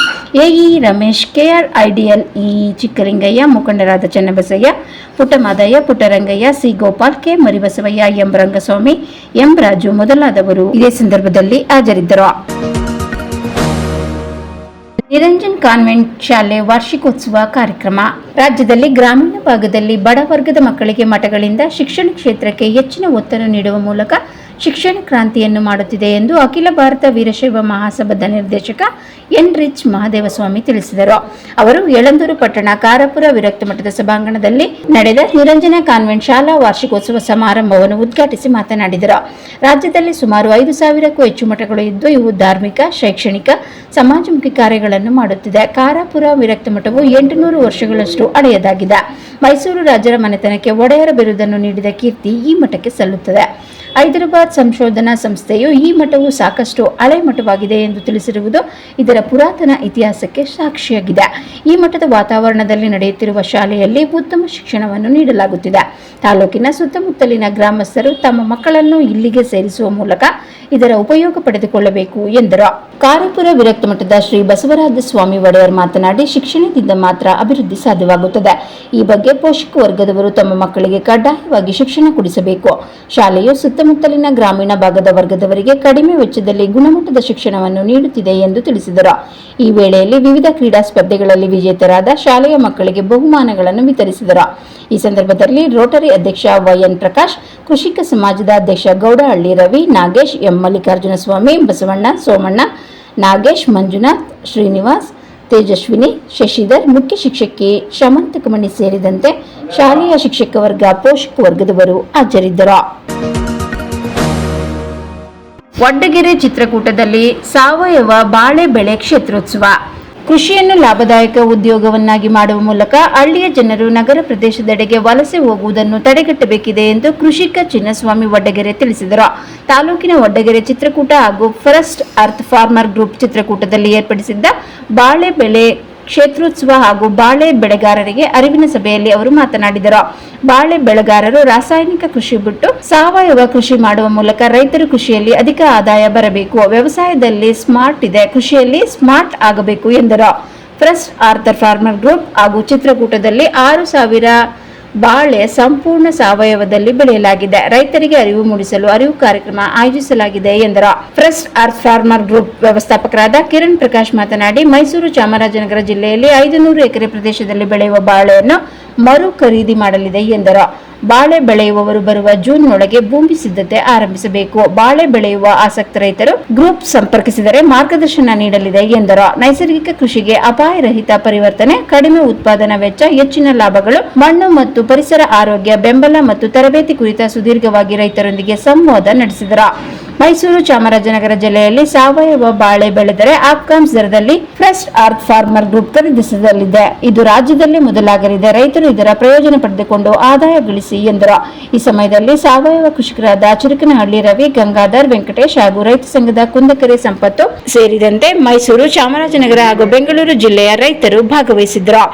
AE Ramesh, KR IDL E Chikkalingaiah, ಮುಖಂಡರಾದ Channabasaiah, Puttamadaiah, Puttarangaiah, C Gopal, K Maribasavaiah, M Rangaswamy, M Raju ಮೊದಲಾದವರು ಇದೇ ಸಂದರ್ಭದಲ್ಲಿ ಹಾಜರಿದ್ದರು. ನಿರಂಜನ್ ಕಾನ್ವೆಂಟ್ ಶಾಲೆ ವಾರ್ಷಿಕೋತ್ಸವ ಕಾರ್ಯಕ್ರಮ. ರಾಜ್ಯದಲ್ಲಿ ಗ್ರಾಮೀಣ ಭಾಗದಲ್ಲಿ ಬಡ ವರ್ಗದ ಮಕ್ಕಳಿಗೆ ಮಠಗಳಿಂದ ಶಿಕ್ಷಣ ಕ್ಷೇತ್ರಕ್ಕೆ ಹೆಚ್ಚಿನ ಒತ್ತನ್ನು ನೀಡುವ ಮೂಲಕ ಶಿಕ್ಷಣ ಕ್ರಾಂತಿಯನ್ನು ಮಾಡುತ್ತಿದೆ ಎಂದು ಅಖಿಲ ಭಾರತ ವೀರಶೈವ ಮಹಾಸಭಾದ ನಿರ್ದೇಶಕ ಎನ್ ರಿಚ್ ಮಹಾದೇವಸ್ವಾಮಿ ತಿಳಿಸಿದರು. ಅವರು ಯಳಂದೂರು ಪಟ್ಟಣ ಕಾರಪುರ ವಿರಕ್ತ ಮಠದ ಸಭಾಂಗಣದಲ್ಲಿ ನಡೆದ ನಿರಂಜನ ಕಾನ್ವೆಂಟ್ ಶಾಲಾ ವಾರ್ಷಿಕೋತ್ಸವ ಸಮಾರಂಭವನ್ನು ಉದ್ಘಾಟಿಸಿ ಮಾತನಾಡಿದರು. ರಾಜ್ಯದಲ್ಲಿ ಸುಮಾರು ಐದು ಸಾವಿರಕ್ಕೂ ಹೆಚ್ಚು ಮಠಗಳು ಇದ್ದು, ಇವು ಧಾರ್ಮಿಕ, ಶೈಕ್ಷಣಿಕ, ಸಮಾಜಮುಖಿ ಕಾರ್ಯಗಳನ್ನು ಮಾಡುತ್ತಿದೆ. ಕಾರಾಪುರ ವಿರಕ್ತ ಮಠವು ಎಂಟುನೂರು ವರ್ಷಗಳಷ್ಟು ಹಳೆಯದಾಗಿದೆ. ಮೈಸೂರು ರಾಜರ ಮನೆತನಕ್ಕೆ ಒಡೆಯರ ಬಿರುದನ್ನು ನೀಡಿದ ಕೀರ್ತಿ ಈ ಮಠಕ್ಕೆ ಸಲ್ಲುತ್ತದೆ. ಹೈದರಾಬಾದ್ ಸಂಶೋಧನಾ ಸಂಸ್ಥೆಯು ಈ ಮಠವು ಸಾಕಷ್ಟು ಹಳೆ ಮಠವಾಗಿದೆ ಎಂದು ತಿಳಿಸಿರುವುದು ಇದರ ಪುರಾತನ ಇತಿಹಾಸಕ್ಕೆ ಸಾಕ್ಷಿಯಾಗಿದೆ. ಈ ಮಠದ ವಾತಾವರಣದಲ್ಲಿ ನಡೆಯುತ್ತಿರುವ ಶಾಲೆಯಲ್ಲಿ ಉತ್ತಮ ಶಿಕ್ಷಣವನ್ನು ನೀಡಲಾಗುತ್ತಿದೆ. ತಾಲೂಕಿನ ಸುತ್ತಮುತ್ತಲಿನ ಗ್ರಾಮಸ್ಥರು ತಮ್ಮ ಮಕ್ಕಳನ್ನು ಇಲ್ಲಿಗೆ ಸೇರಿಸುವ ಮೂಲಕ ಇದರ ಉಪಯೋಗ ಪಡೆದುಕೊಳ್ಳಬೇಕು ಎಂದರು. ಕಾರಪುರ ವಿರಕ್ತ ಮಠದ ಶ್ರೀ ಬಸವರಾಜ ಸ್ವಾಮಿ ಒಡೆಯರ್ ಮಾತನಾಡಿ ಶಿಕ್ಷಣದಿಂದ ಮಾತ್ರ ಅಭಿವೃದ್ಧಿ ಸಾಧ್ಯವಾಗುತ್ತದೆ. ಈ ಬಗ್ಗೆ ಪೋಷಕ ವರ್ಗದವರು ತಮ್ಮ ಮಕ್ಕಳಿಗೆ ಕಡ್ಡಾಯವಾಗಿ ಶಿಕ್ಷಣ ಕೊಡಿಸಬೇಕು. ಶಾಲೆಯು ಸುತ್ತಮುತ್ತಲಿನ ಗ್ರಾಮೀಣ ಭಾಗದ ವರ್ಗದವರಿಗೆ ಕಡಿಮೆ ವೆಚ್ಚದಲ್ಲಿ ಗುಣಮಟ್ಟದ ಶಿಕ್ಷಣವನ್ನು ನೀಡುತ್ತಿದೆ ಎಂದು ತಿಳಿಸಿದರು. ಈ ವೇಳೆಯಲ್ಲಿ ವಿವಿಧ ಕ್ರೀಡಾ ಸ್ಪರ್ಧೆಗಳಲ್ಲಿ ವಿಜೇತರಾದ ಶಾಲೆಯ ಮಕ್ಕಳಿಗೆ ಬಹುಮಾನಗಳನ್ನು ವಿತರಿಸಿದರು. ಈ ಸಂದರ್ಭದಲ್ಲಿ ರೋಟರಿ ಅಧ್ಯಕ್ಷ ವೈಎನ್ ಪ್ರಕಾಶ್ ಕೃಷಿಕ ಸಮಾಜದ ಅಧ್ಯಕ್ಷ ಗೌಡಹಳ್ಳಿ ರವಿ, ನಾಗೇಶ್ ಎಂ. ಮಲ್ಲಿಕಾರ್ಜುನ ಸ್ವಾಮಿ, ಬಸವಣ್ಣ, ಸೋಮಣ್ಣ, ನಾಗೇಶ್, ಮಂಜುನಾಥ್, ಶ್ರೀನಿವಾಸ್, ತೇಜಸ್ವಿನಿ, ಶಶಿಧರ್, ಮುಖ್ಯ ಶಿಕ್ಷಕಿ ಶಮಂತಕಮಣಿ ಸೇರಿದಂತೆ ಶಾಲೆಯ ಶಿಕ್ಷಕ ವರ್ಗ, ಪೋಷಕ ವರ್ಗದವರು ಹಾಜರಿದ್ದರು. ವಡ್ಡಗೆರೆ ಚಿತ್ರಕೂಟದಲ್ಲಿ ಸಾವಯವ ಬಾಳೆ ಬೆಳೆ ಕ್ಷೇತ್ರೋತ್ಸವ. ಕೃಷಿಯನ್ನು ಲಾಭದಾಯಕ ಉದ್ಯೋಗವನ್ನಾಗಿ ಮಾಡುವ ಮೂಲಕ ಹಳ್ಳಿಯ ಜನರು ನಗರ ಪ್ರದೇಶದೆಡೆಗೆ ವಲಸೆ ಹೋಗುವುದನ್ನು ತಡೆಗಟ್ಟಬೇಕಿದೆ ಎಂದು ಕೃಷಿಕ ಚಿನ್ನಸ್ವಾಮಿ ವಡ್ಡಗೆರೆ ತಿಳಿಸಿದರು. ತಾಲೂಕಿನ ವಡ್ಡಗೆರೆ ಚಿತ್ರಕೂಟ ಹಾಗೂ ಫರೆಸ್ಟ್ ಅರ್ತ್ ಫಾರ್ಮರ್ ಗ್ರೂಪ್ ಚಿತ್ರಕೂಟದಲ್ಲಿ ಏರ್ಪಡಿಸಿದ್ದ ಬಾಳೆ ಬೆಳೆ ಕ್ಷೇತ್ರೋತ್ಸವ ಹಾಗೂ ಬಾಳೆ ಬೆಳೆಗಾರರಿಗೆ ಅರಿವಿನ ಸಭೆಯಲ್ಲಿ ಅವರು ಮಾತನಾಡಿದರು. ಬಾಳೆ ಬೆಳೆಗಾರರು ರಾಸಾಯನಿಕ ಕೃಷಿ ಬಿಟ್ಟು ಸಾವಯವ ಕೃಷಿ ಮಾಡುವ ಮೂಲಕ ರೈತರು ಕೃಷಿಯಲ್ಲಿ ಅಧಿಕ ಆದಾಯ ಬರಬೇಕು. ವ್ಯವಸಾಯದಲ್ಲಿ ಸ್ಮಾರ್ಟ್ ಇದೆ, ಕೃಷಿಯಲ್ಲಿ ಸ್ಮಾರ್ಟ್ ಆಗಬೇಕು ಎಂದರು. ಫ್ರೆಸ್ಟ್ ಆರ್ಥರ್ ಫಾರ್ಮರ್ ಗ್ರೂಪ್ ಹಾಗೂ ಚಿತ್ರಕೂಟದಲ್ಲಿ ಆರು ಸಾವಿರ ಬಾಳೆ ಸಂಪೂರ್ಣ ಸಾವಯವದಲ್ಲಿ ಬೆಳೆಯಲಾಗಿದೆ. ರೈತರಿಗೆ ಅರಿವು ಮೂಡಿಸಲು ಅರಿವು ಕಾರ್ಯಕ್ರಮ ಆಯೋಜಿಸಲಾಗಿದೆ ಎಂದರು. ಫ್ರೆಸ್ಟ್ ಅರ್ತ್ ಫಾರ್ಮರ್ ಗ್ರೂಪ್ ವ್ಯವಸ್ಥಾಪಕರಾದ ಕಿರಣ್ ಪ್ರಕಾಶ್ ಮಾತನಾಡಿ, ಮೈಸೂರು ಚಾಮರಾಜನಗರ ಜಿಲ್ಲೆಯಲ್ಲಿ ಐದು ಎಕರೆ ಪ್ರದೇಶದಲ್ಲಿ ಬೆಳೆಯುವ ಬಾಳೆಯನ್ನು ಮರು ಖರೀದಿ ಮಾಡಲಿದೆ ಎಂದರು. ಬಾಳೆ ಬೆಳೆಯುವವರು ಬರುವ ಜೂನ್ ಒಳಗೆ ಭೂಮಿ ಸಿದ್ಧತೆ ಆರಂಭಿಸಬೇಕು. ಬಾಳೆ ಬೆಳೆಯುವ ಆಸಕ್ತ ರೈತರು ಗ್ರೂಪ್ ಸಂಪರ್ಕಿಸಿದರೆ ಮಾರ್ಗದರ್ಶನ ನೀಡಲಿದೆ ಎಂದರು. ನೈಸರ್ಗಿಕ ಕೃಷಿಗೆ ಅಪಾಯ ರಹಿತ ಪರಿವರ್ತನೆ, ಕಡಿಮೆ ಉತ್ಪಾದನಾ ವೆಚ್ಚ, ಹೆಚ್ಚಿನ ಲಾಭಗಳು, ಮಣ್ಣು ಮತ್ತು ಪರಿಸರ ಆರೋಗ್ಯ, ಬೆಂಬಲ ಮತ್ತು ತರಬೇತಿ ಕುರಿತ ಸುದೀರ್ಘವಾಗಿ ರೈತರೊಂದಿಗೆ ಸಂವಾದ ನಡೆಸಿದರು. ಮೈಸೂರು ಚಾಮರಾಜನಗರ ಜಿಲ್ಲೆಯಲ್ಲಿ ಸಾವಯವ ಬಾಳೆ ಬೆಳೆದರೆ ಆಪ್ಕಾಮ್ಸ್ ದರದಲ್ಲಿ ಫ್ರೆಸ್ಟ್ ಅರ್ತ್ ಫಾರ್ಮರ್ ಗ್ರೂಪ್ ಖರೀದಿಸಲಿದೆ. ಇದು ರಾಜ್ಯದಲ್ಲಿ ಮೊದಲಾಗಲಿದೆ. ರೈತರು ಇದರ ಪ್ರಯೋಜನ ಪಡೆದುಕೊಂಡು ಆದಾಯ ಗಳಿಸಿ ಎಂದರು. ಈ ಸಮಯದಲ್ಲಿ ಸಾವಯವ ಕೃಷಿಕರಾದ ಚಿರಕನಹಳ್ಳಿ ರವಿ, ಗಂಗಾಧರ್, ವೆಂಕಟೇಶ್ ಹಾಗೂ ರೈತ ಸಂಘದ ಕುಂದಕೆರೆ ಸಂಪತ್ತು ಸೇರಿದಂತೆ ಮೈಸೂರು ಚಾಮರಾಜನಗರ ಹಾಗೂ ಬೆಂಗಳೂರು ಜಿಲ್ಲೆಯ ರೈತರು ಭಾಗವಹಿಸಿದ್ರು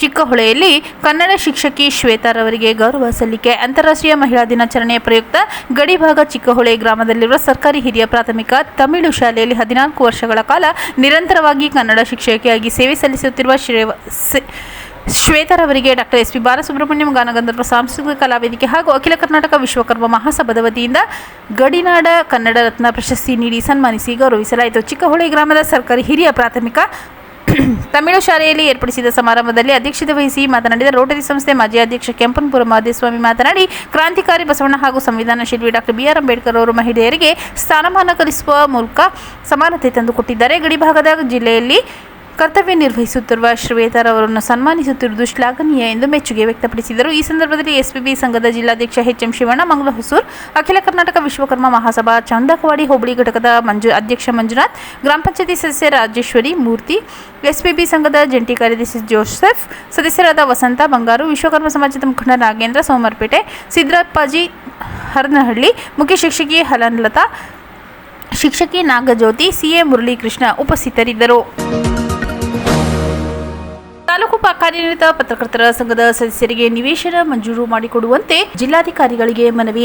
ಚಿಕ್ಕಹೊಳೆಯಲ್ಲಿ ಕನ್ನಡ ಶಿಕ್ಷಕಿ ಶ್ವೇತಾರವರಿಗೆ ಗೌರವ ಸಲ್ಲಿಕೆ, ಅಂತಾರಾಷ್ಟ್ರೀಯ ಮಹಿಳಾ ದಿನಾಚರಣೆಯ ಪ್ರಯುಕ್ತ ಗಡಿಭಾಗ ಚಿಕ್ಕಹೊಳೆ ಗ್ರಾಮದಲ್ಲಿರುವ ಸರ್ಕಾರಿ ಹಿರಿಯ ಪ್ರಾಥಮಿಕ ತಮಿಳು ಶಾಲೆಯಲ್ಲಿ ಹದಿನಾಲ್ಕು ವರ್ಷಗಳ ಕಾಲ ನಿರಂತರವಾಗಿ ಕನ್ನಡ ಶಿಕ್ಷಕಿಯಾಗಿ ಸೇವೆ ಸಲ್ಲಿಸುತ್ತಿರುವ ಶ್ರೇವ ಶ್ವೇತರವರಿಗೆ ಡಾಕ್ಟರ್ ಎಸ್ ಪಿ ಬಾಲಸುಬ್ರಹ್ಮಣ್ಯಂ ಗಾನಗಂಧರ್ವ ಸಾಂಸ್ಕೃತಿಕ ಕಲಾವೇದಿಕೆ ಹಾಗೂ ಅಖಿಲ ಕರ್ನಾಟಕ ವಿಶ್ವಕರ್ಮ ಮಹಾಸಭಾದ ವತಿಯಿಂದ ಗಡಿನಾಡ ಕನ್ನಡ ರತ್ನ ಪ್ರಶಸ್ತಿ ನೀಡಿ ಸನ್ಮಾನಿಸಿ ಗೌರವಿಸಲಾಯಿತು. ಚಿಕ್ಕಹೊಳೆ ಗ್ರಾಮದ ಸರ್ಕಾರಿ ಹಿರಿಯ ಪ್ರಾಥಮಿಕ [CLEARS THROAT] ತಮಿಳು ಶಾಲೆಯಲ್ಲಿ ಏರ್ಪಡಿಸಿದ ಸಮಾರಂಭದಲ್ಲಿ ಅಧ್ಯಕ್ಷತೆ ವಹಿಸಿ ಮಾತನಾಡಿದ ರೋಟರಿ ಸಂಸ್ಥೆ ಮಾಜಿ ಅಧ್ಯಕ್ಷ ಕೆಂಪನಪುರ ಮಾಧೇಸ್ವಾಮಿ ಮಾತನಾಡಿ, ಕ್ರಾಂತಿಕಾರಿ ಬಸವಣ್ಣ ಹಾಗೂ ಸಂವಿಧಾನ ಶಿಲ್ಪಿ ಡಾಕ್ಟರ್ ಬಿಆರ್ ಅಂಬೇಡ್ಕರ್ ಅವರು ಮಹಿಳೆಯರಿಗೆ ಸ್ಥಾನಮಾನ ಕಲಿಸುವ ಮೂಲಕ ಸಮಾನತೆ ತಂದುಕೊಟ್ಟಿದ್ದಾರೆ. ಗಡಿಭಾಗದ ಜಿಲ್ಲೆಯಲ್ಲಿ ಕರ್ತವ್ಯ ನಿರ್ವಹಿಸುತ್ತಿರುವ ಶ್ರೇತಾರ್ ಅವರನ್ನು ಸನ್ಮಾನಿಸುತ್ತಿರುವುದು ಶ್ಲಾಘನೀಯ ಎಂದು ಮೆಚ್ಚುಗೆ ವ್ಯಕ್ತಪಡಿಸಿದರು. ಈ ಸಂದರ್ಭದಲ್ಲಿ ಎಸ್ಪಿಬಿ ಸಂಘದ ಜಿಲ್ಲಾಧ್ಯಕ್ಷ ಎಚ್ ಎಂ ಶಿವಣ್ಣ ಮಂಗಲ ಅಖಿಲ ಕರ್ನಾಟಕ ವಿಶ್ವಕರ್ಮ ಮಹಾಸಭಾ ಚಂದಕವಾಡಿ ಹೋಬಳಿ ಘಟಕದ ಮಂಜು, ಅಧ್ಯಕ್ಷ ಮಂಜುನಾಥ್, ಗ್ರಾಮ ಪಂಚಾಯತಿ ಸದಸ್ಯ ರಾಜೇಶ್ವರಿ ಮೂರ್ತಿ ಎಸ್ಪಿಬಿ ಸಂಘದ ಜಂಟಿ ಕಾರ್ಯದರ್ಶಿ ಜೋಸೆಫ್, ಸದಸ್ಯರಾದ ವಸಂತ ಬಂಗಾರು, ವಿಶ್ವಕರ್ಮ ಸಮಾಜದ ಮುಖಂಡ ನಾಗೇಂದ್ರ ಸೋಮರ್ಪೇಟೆ ಸಿದ್ದರಪ್ಪಾಜಿ ಹರನಹಳ್ಳಿ ಮುಖ್ಯ ಶಿಕ್ಷಕಿ ಹಲನ್ಲತಾ, ಶಿಕ್ಷಕಿ ನಾಗಜ್ಯೋತಿ, ಸಿಎ ಮುರಳೀಕೃಷ್ಣ ಉಪಸ್ಥಿತರಿದ್ದರು. ತಾಲೂಕು ಕಾರ್ಯನಿರತ ಪತ್ರಕರ್ತರ ಸಂಘದ ಸದಸ್ಯರಿಗೆ ನಿವೇಶನ ಮಂಜೂರು ಮಾಡಿಕೊಡುವಂತೆ ಜಿಲ್ಲಾಧಿಕಾರಿಗಳಿಗೆ ಮನವಿ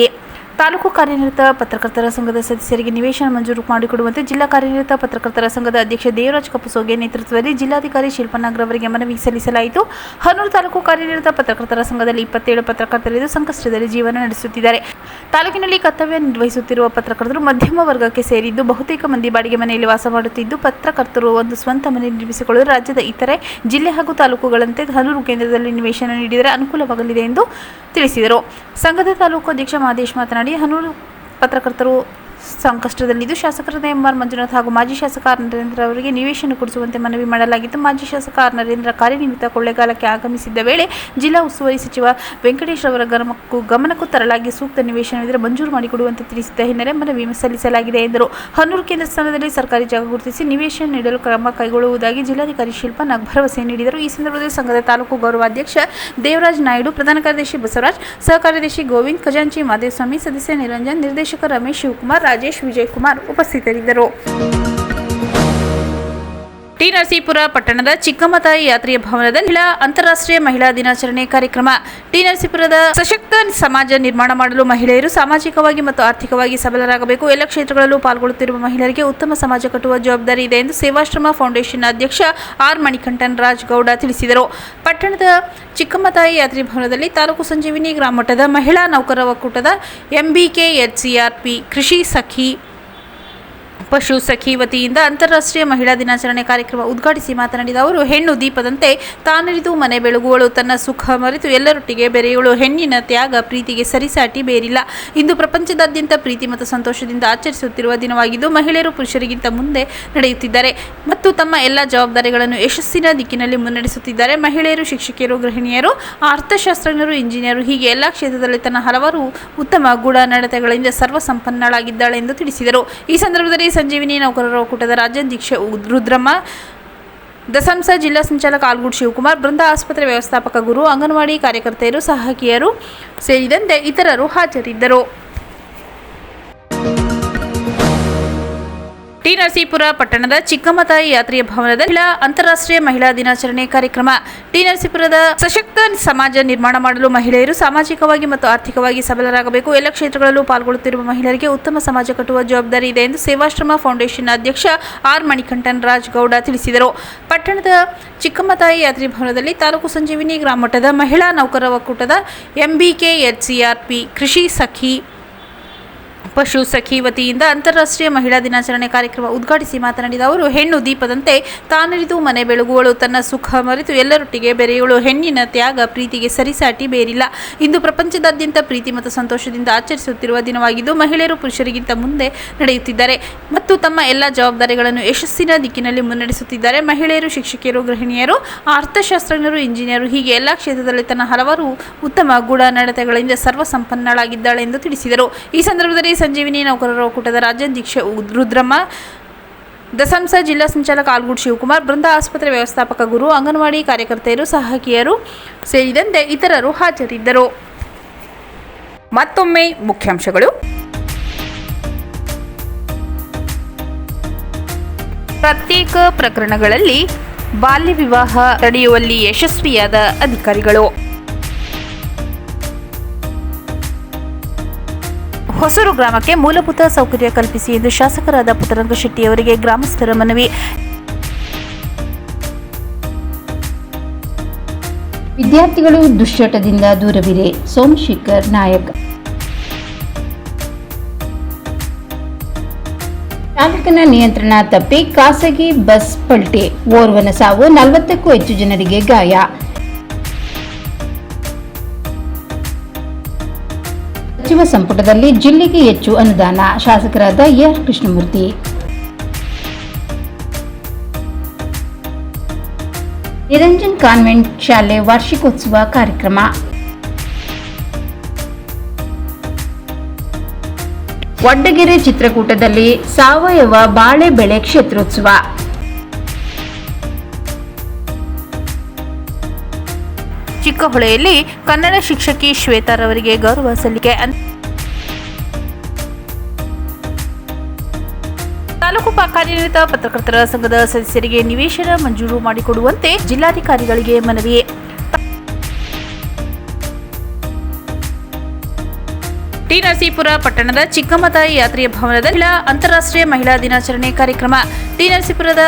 ತಾಲೂಕು ಕಾರ್ಯನಿರತ ಪತ್ರಕರ್ತರ ಸಂಘದ ಸದಸ್ಯರಿಗೆ ನಿವೇಶನ ಮಂಜೂರು ಮಾಡಿಕೊಡುವಂತೆ ಜಿಲ್ಲಾ ಕಾರ್ಯನಿರತ ಪತ್ರಕರ್ತರ ಸಂಘದ ಅಧ್ಯಕ್ಷ ದೇವರಾಜ್ ಕಪ್ಪಸೋಗೆ ನೇತೃತ್ವದಲ್ಲಿ ಜಿಲ್ಲಾಧಿಕಾರಿ ಶಿಲ್ಪನಾಗ್ರ ಅವರಿಗೆ ಮನವಿ ಸಲ್ಲಿಸಲಾಯಿತು. ಹನೂರು ತಾಲೂಕು ಕಾರ್ಯನಿರತ ಪತ್ರಕರ್ತರ ಸಂಘದಲ್ಲಿ ಇಪ್ಪತ್ತೇಳು ಪತ್ರಕರ್ತರಿದ್ದು ಸಂಕಷ್ಟದಲ್ಲಿ ಜೀವನ ನಡೆಸುತ್ತಿದ್ದಾರೆ. ತಾಲೂಕಿನಲ್ಲಿ ಕರ್ತವ್ಯ ನಿರ್ವಹಿಸುತ್ತಿರುವ ಪತ್ರಕರ್ತರು ಮಧ್ಯಮ ವರ್ಗಕ್ಕೆ ಸೇರಿದ್ದು ಬಹುತೇಕ ಮಂದಿ ಬಾಡಿಗೆ ಮನೆಯಲ್ಲಿ ವಾಸ ಮಾಡುತ್ತಿದ್ದು ಪತ್ರಕರ್ತರು ಒಂದು ಸ್ವಂತ ಮನೆ ನಿರ್ಮಿಸಿಕೊಳ್ಳಲು ರಾಜ್ಯದ ಇತರೆ ಜಿಲ್ಲೆ ಹಾಗೂ ತಾಲೂಕುಗಳಂತೆ ಹನೂರು ಕೇಂದ್ರದಲ್ಲಿ ನಿವೇಶನ ನೀಡಿದರೆ ಅನುಕೂಲವಾಗಲಿದೆ ಎಂದು ತಿಳಿಸಿದರು. ಸಂಘದ ತಾಲೂಕು ಅಧ್ಯಕ್ಷ ಮಹದೇಶ್ ಮಾತನಾಡಿ ಹನೂರು ಪತ್ರಕರ್ತರು ಸಂಕಷ್ಟದಲ್ಲಿದ್ದು ಶಾಸಕರಾದ ಎಂ ಆರ್ ಮಂಜುನಾಥ್ ಹಾಗೂ ಮಾಜಿ ಶಾಸಕ ಆರ್ ನರೇಂದ್ರ ಅವರಿಗೆ ನಿವೇಶನ ಕೊಡಿಸುವಂತೆ ಮನವಿ ಮಾಡಲಾಗಿತ್ತು. ಮಾಜಿ ಶಾಸಕ ನರೇಂದ್ರ ಕಾರ್ಯನಿಮಿತ್ತ ಕೊಳ್ಳೇಗಾಲಕ್ಕೆ ಆಗಮಿಸಿದ್ದ ವೇಳೆ ಜಿಲ್ಲಾ ಉಸ್ತುವಾರಿ ಸಚಿವ ವೆಂಕಟೇಶ್ ಅವರ ಗಮನಕ್ಕೂ ಗಮನಕ್ಕೂ ತರಲಾಗಿ ಸೂಕ್ತ ನಿವೇಶನವಿದ್ದರೆ ಮಂಜೂರು ಮಾಡಿಕೊಡುವಂತೆ ತಿಳಿಸಿದ್ದ ಹಿನ್ನೆಲೆ ಮನವಿ ಸಲ್ಲಿಸಲಾಗಿದೆ ಎಂದರು. ಹನೂರು ಕೇಂದ್ರ ಸ್ಥಾನದಲ್ಲಿ ಸರ್ಕಾರಿ ಜಾಗ ಗುರುತಿಸಿ ನಿವೇಶನ ನೀಡಲು ಕ್ರಮ ಕೈಗೊಳ್ಳುವುದಾಗಿ ಜಿಲ್ಲಾಧಿಕಾರಿ ಶಿಲ್ಪ ನಾಗ್ ಭರವಸೆ ನೀಡಿದರು. ಈ ಸಂದರ್ಭದಲ್ಲಿ ಸಂಘದ ತಾಲೂಕು ಗೌರವಾಧ್ಯಕ್ಷ ದೇವರಾಜ್ ನಾಯ್ಡು, ಪ್ರಧಾನ ಕಾರ್ಯದರ್ಶಿ ಬಸವರಾಜ್ ಸಹ ಕಾರ್ಯದರ್ಶಿ ಗೋವಿಂದ್, ಖಜಾಂಚಿ ಮಾದೇವಸ್ವಾಮಿ ಸದಸ್ಯ ನಿರಂಜನ್, ನಿರ್ದೇಶಕ ರಮೇಶ್ ಶಿವಕುಮಾರ್ ರಾಜೇಶ್ ವಿಜಯಕುಮಾರ್ ಉಪಸ್ಥಿತರಿದ್ದರು. ಟಿ ನರಸೀಪುರ ಪಟ್ಟಣದ ಚಿಕ್ಕಮ್ಮತಾಯಿ ಯಾತ್ರೆಯ ಭವನದಲ್ಲಿ ಮಹಿಳಾ ಅಂತಾರಾಷ್ಟ್ರೀಯ ಮಹಿಳಾ ದಿನಾಚರಣೆ ಕಾರ್ಯಕ್ರಮ. ಟಿ ನರಸೀಪುರದ ಸಶಕ್ತ ಸಮಾಜ ನಿರ್ಮಾಣ ಮಾಡಲು ಮಹಿಳೆಯರು ಸಾಮಾಜಿಕವಾಗಿ ಮತ್ತು ಆರ್ಥಿಕವಾಗಿ ಸಬಲರಾಗಬೇಕು. ಎಲ್ಲ ಕ್ಷೇತ್ರಗಳಲ್ಲೂ ಪಾಲ್ಗೊಳ್ಳುತ್ತಿರುವ ಮಹಿಳೆಯರಿಗೆ ಉತ್ತಮ ಸಮಾಜ ಕಟ್ಟುವ ಜವಾಬ್ದಾರಿ ಇದೆ ಎಂದು ಸೇವಾಶ್ರಮ ಫೌಂಡೇಶನ್ ಅಧ್ಯಕ್ಷ ಆರ್ ಮಣಿಕಂಠನ್ ರಾಜ್ ಗೌಡ ತಿಳಿಸಿದರು. ಪಟ್ಟಣದ ಚಿಕ್ಕಮ್ಮತಾಯಿ ಯಾತ್ರಿ ಭವನದಲ್ಲಿ ತಾಲೂಕು ಸಂಜೀವಿನಿ ಗ್ರಾಮ ಮಹಿಳಾ ನೌಕರ ಒಕ್ಕೂಟದ ಎಂಬಿಕೆ ಎಚ್ಸಿಆರ್ಪಿ ಕೃಷಿ ಸಖಿ ಪಶು ಸಖಿ ವತಿಯಿಂದ ಅಂತಾರಾಷ್ಟ್ರೀಯ ಮಹಿಳಾ ದಿನಾಚರಣೆ ಕಾರ್ಯಕ್ರಮ ಉದ್ಘಾಟಿಸಿ ಮಾತನಾಡಿದ ಅವರು, ಹೆಣ್ಣು ದೀಪದಂತೆ ತಾನರಿದು ಮನೆ ಬೆಳಗುವಳು, ತನ್ನ ಸುಖ ಮರೆತು ಎಲ್ಲರೊಟ್ಟಿಗೆ ಬೆರೆಯುವಳು, ಹೆಣ್ಣಿನ ತ್ಯಾಗ ಪ್ರೀತಿಗೆ ಸರಿಸಾಟಿ ಬೇರಿಲ್ಲ. ಇಂದು ಪ್ರಪಂಚದಾದ್ಯಂತ ಪ್ರೀತಿ ಮತ್ತು ಸಂತೋಷದಿಂದ ಆಚರಿಸುತ್ತಿರುವ ದಿನವಾಗಿದ್ದು, ಮಹಿಳೆಯರು ಪುರುಷರಿಗಿಂತ ಮುಂದೆ ನಡೆಯುತ್ತಿದ್ದಾರೆ ಮತ್ತು ತಮ್ಮ ಎಲ್ಲ ಜವಾಬ್ದಾರಿಗಳನ್ನು ಯಶಸ್ಸಿನ ದಿಕ್ಕಿನಲ್ಲಿ ಮುನ್ನಡೆಸುತ್ತಿದ್ದಾರೆ. ಮಹಿಳೆಯರು, ಶಿಕ್ಷಕಿಯರು, ಗೃಹಿಣಿಯರು, ಅರ್ಥಶಾಸ್ತ್ರಜ್ಞರು, ಇಂಜಿನಿಯರು, ಹೀಗೆ ಎಲ್ಲ ಕ್ಷೇತ್ರದಲ್ಲಿ ತನ್ನ ಹಲವಾರು ಉತ್ತಮ ಗುಣ ನಡತೆಗಳಿಂದ ಸರ್ವಸಂಪನ್ನಳಾಗಿದ್ದಾಳೆ ಎಂದು ತಿಳಿಸಿದರು. ಈ ಸಂದರ್ಭದಲ್ಲಿ ಸಂಜೀವಿನಿ ನೌಕರರ ಒಕ್ಕೂಟದ ರಾಜ್ಯಾಧ್ಯಕ್ಷ ರುದ್ರಮ್ಮ, ದಸಂಸ ಜಿಲ್ಲಾ ಸಂಚಾಲಕ ಆಲ್ಗುಡ್ ಶಿವಕುಮಾರ್, ಬೃಂದ ಆಸ್ಪತ್ರೆ ವ್ಯವಸ್ಥಾಪಕ ಗುರು ಅಂಗನವಾಡಿ ಕಾರ್ಯಕರ್ತೆಯರು, ಸಹಕಿಯರು ಸೇರಿದಂತೆ ಇತರರು ಹಾಜರಿದ್ದರು. ಟಿ ನರಸೀಪುರ ಪಟ್ಟಣದ ಚಿಕ್ಕಮ್ಮತಾಯಿ ಯಾತ್ರೆಯ ಭವನದ ಅಂತಾರಾಷ್ಟ್ರೀಯ ಮಹಿಳಾ ದಿನಾಚರಣೆ ಕಾರ್ಯಕ್ರಮ. ಟಿ ನರಸೀಪುರದ ಸಶಕ್ತ ಸಮಾಜ ನಿರ್ಮಾಣ ಮಾಡಲು ಮಹಿಳೆಯರು ಸಾಮಾಜಿಕವಾಗಿ ಮತ್ತು ಆರ್ಥಿಕವಾಗಿ ಸಬಲರಾಗಬೇಕು. ಎಲ್ಲ ಕ್ಷೇತ್ರಗಳಲ್ಲೂ ಪಾಲ್ಗೊಳ್ಳುತ್ತಿರುವ ಮಹಿಳೆಯರಿಗೆ ಉತ್ತಮ ಸಮಾಜ ಕಟ್ಟುವ ಜವಾಬ್ದಾರಿ ಇದೆ ಎಂದು ಸೇವಾಶ್ರಮ ಫೌಂಡೇಶನ್ ಅಧ್ಯಕ್ಷ ಆರ್ ಮಣಿಕಂಠನ್ ರಾಜ್ ಗೌಡ ತಿಳಿಸಿದರು. ಪಟ್ಟಣದ ಚಿಕ್ಕಮ್ಮತಾಯಿ ಯಾತ್ರಿ ಭವನದಲ್ಲಿ ತಾಲೂಕು ಸಂಜೀವಿನಿ ಗ್ರಾಮ ಮಹಿಳಾ ನೌಕರ ಒಕ್ಕೂಟದ ಎಂಬಿಕೆ ಎಚ್ಸಿಆರ್ಪಿ ಕೃಷಿ ಸಖಿ ಪಶು ಸಖಿ ವತಿಯಿಂದ ಅಂತಾರಾಷ್ಟ್ರೀಯ ಮಹಿಳಾ ದಿನಾಚರಣೆ ಕಾರ್ಯಕ್ರಮ ಉದ್ಘಾಟಿಸಿ ಮಾತನಾಡಿದ ಅವರು, ಹೆಣ್ಣು ದೀಪದಂತೆ ತಾನರಿದು ಮನೆ ಬೆಳಗುವಳು, ತನ್ನ ಸುಖ ಮರೆತು ಎಲ್ಲರೊಟ್ಟಿಗೆ ಬೆರೆಯುವಳು, ಹೆಣ್ಣಿನ ತ್ಯಾಗ ಪ್ರೀತಿಗೆ ಸರಿಸಾಟಿ ಬೇರಿಲ್ಲ. ಇಂದು ಪ್ರಪಂಚದಾದ್ಯಂತ ಪ್ರೀತಿ ಮತ್ತು ಸಂತೋಷದಿಂದ ಆಚರಿಸುತ್ತಿರುವ ದಿನವಾಗಿದ್ದು, ಮಹಿಳೆಯರು ಪುರುಷರಿಗಿಂತ ಮುಂದೆ ನಡೆಯುತ್ತಿದ್ದಾರೆ ಮತ್ತು ತಮ್ಮ ಎಲ್ಲ ಜವಾಬ್ದಾರಿಗಳನ್ನು ಯಶಸ್ಸಿನ ದಿಕ್ಕಿನಲ್ಲಿ ಮುನ್ನಡೆಸುತ್ತಿದ್ದಾರೆ. ಮಹಿಳೆಯರು, ಶಿಕ್ಷಕಿಯರು, ಗೃಹಿಣಿಯರು, ಅರ್ಥಶಾಸ್ತ್ರಜ್ಞರು, ಇಂಜಿನಿಯರು ಹೀಗೆ ಎಲ್ಲ ಕ್ಷೇತ್ರದಲ್ಲಿ ತನ್ನ ಹಲವಾರು ಉತ್ತಮ ಗುಣ ನಡತೆಗಳಿಂದ ಸರ್ವಸಂಪನ್ನಳಾಗಿದ್ದಾಳೆ ಎಂದು ತಿಳಿಸಿದರು. ಈ ಸಂದರ್ಭದಲ್ಲಿ ಸಂಜೀವಿನಿ ನೌಕರರ ಒಕ್ಕೂಟದ ರಾಜ್ಯಾಧ್ಯಕ್ಷ ರುದ್ರಮ್ಮ, ದಸಂಸ ಜಿಲ್ಲಾ ಸಂಚಾಲಕ ಆಲ್ಗೂಡ್ ಶಿವಕುಮಾರ್, ಬೃಂದ ಆಸ್ಪತ್ರೆ ವ್ಯವಸ್ಥಾಪಕ ಗುರು ಅಂಗನವಾಡಿ ಕಾರ್ಯಕರ್ತೆಯರು, ಸಹಕಿಯರು ಸೇರಿದಂತೆ ಇತರರು ಹಾಜರಿದ್ದರು. ಮತ್ತೊಮ್ಮೆ ಮುಖ್ಯಾಂಶಗಳು. ಪ್ರತ್ಯೇಕ ಪ್ರಕರಣಗಳಲ್ಲಿ ಬಾಲ್ಯ ವಿವಾಹ ತಡೆಯುವಲ್ಲಿ ಯಶಸ್ವಿಯಾದ ಅಧಿಕಾರಿಗಳು. ಹೊಸೂರು ಗ್ರಾಮಕ್ಕೆ ಮೂಲಭೂತ ಸೌಕರ್ಯ ಕಲ್ಪಿಸಿ ಎಂದು ಶಾಸಕರಾದ ಪುಟ್ಟರಂಗ ಶೆಟ್ಟಿ ಅವರಿಗೆ ಗ್ರಾಮಸ್ಥರ ಮನವಿ. ವಿದ್ಯಾರ್ಥಿಗಳು ದುಶ್ಚಟದಿಂದ ದೂರವಿರೆ. ಸೋಮಶೇಖರ್ ನಾಯಕ್. ಚಾಲಕನ ನಿಯಂತ್ರಣ ತಪ್ಪಿ ಖಾಸಗಿ ಬಸ್ ಪಲ್ಟಿ. ಓರ್ವನ ಸಾವು ನಲವತ್ತಕ್ಕೂ ಹೆಚ್ಚು ಜನರಿಗೆ ಗಾಯ. ಸಚಿವ ಸಂಪುಟದಲ್ಲಿ ಜಿಲ್ಲೆಗೆ ಹೆಚ್ಚು ಅನುದಾನ. ಶಾಸಕರಾದ ಎಆರ್ ಕೃಷ್ಣಮೂರ್ತಿ. ನಿರಂಜನ್ ಕಾನ್ವೆಂಟ್ ಶಾಲೆ ವಾರ್ಷಿಕೋತ್ಸವ ಕಾರ್ಯಕ್ರಮ. ವಡ್ಡಗೆರೆ ಚಿತ್ರಕೂಟದಲ್ಲಿ ಸಾವಯವ ಬಾಳೆ ಬೆಳೆ ಕ್ಷೇತ್ರೋತ್ಸವ. ಚಿಕ್ಕಹೊಳೆಯಲ್ಲಿ ಕನ್ನಡ ಶಿಕ್ಷಕಿ ಶ್ವೇತಾರವರಿಗೆ ಗೌರವ ಸಲ್ಲಿಕೆ. ತಾಲೂಕು ಕಾರ್ಯನಿರತ ಪತ್ರಕರ್ತರ ಸಂಘದ ಸದಸ್ಯರಿಗೆ ನಿವೇಶನ ಮಂಜೂರು ಮಾಡಿಕೊಡುವಂತೆ ಜಿಲ್ಲಾಧಿಕಾರಿಗಳಿಗೆ ಮನವಿ. ಟಿ ನರಸೀಪುರ ಪಟ್ಟಣದ ಚಿಕ್ಕಮ್ಮತಾಯಿ ಯಾತ್ರೆಯ ಭವನದಲ್ಲಿ ಅಂತಾರಾಷ್ಟ್ರೀಯ ಮಹಿಳಾ ದಿನಾಚರಣೆ ಕಾರ್ಯಕ್ರಮ. ಟಿ ನರಸೀಪುರದ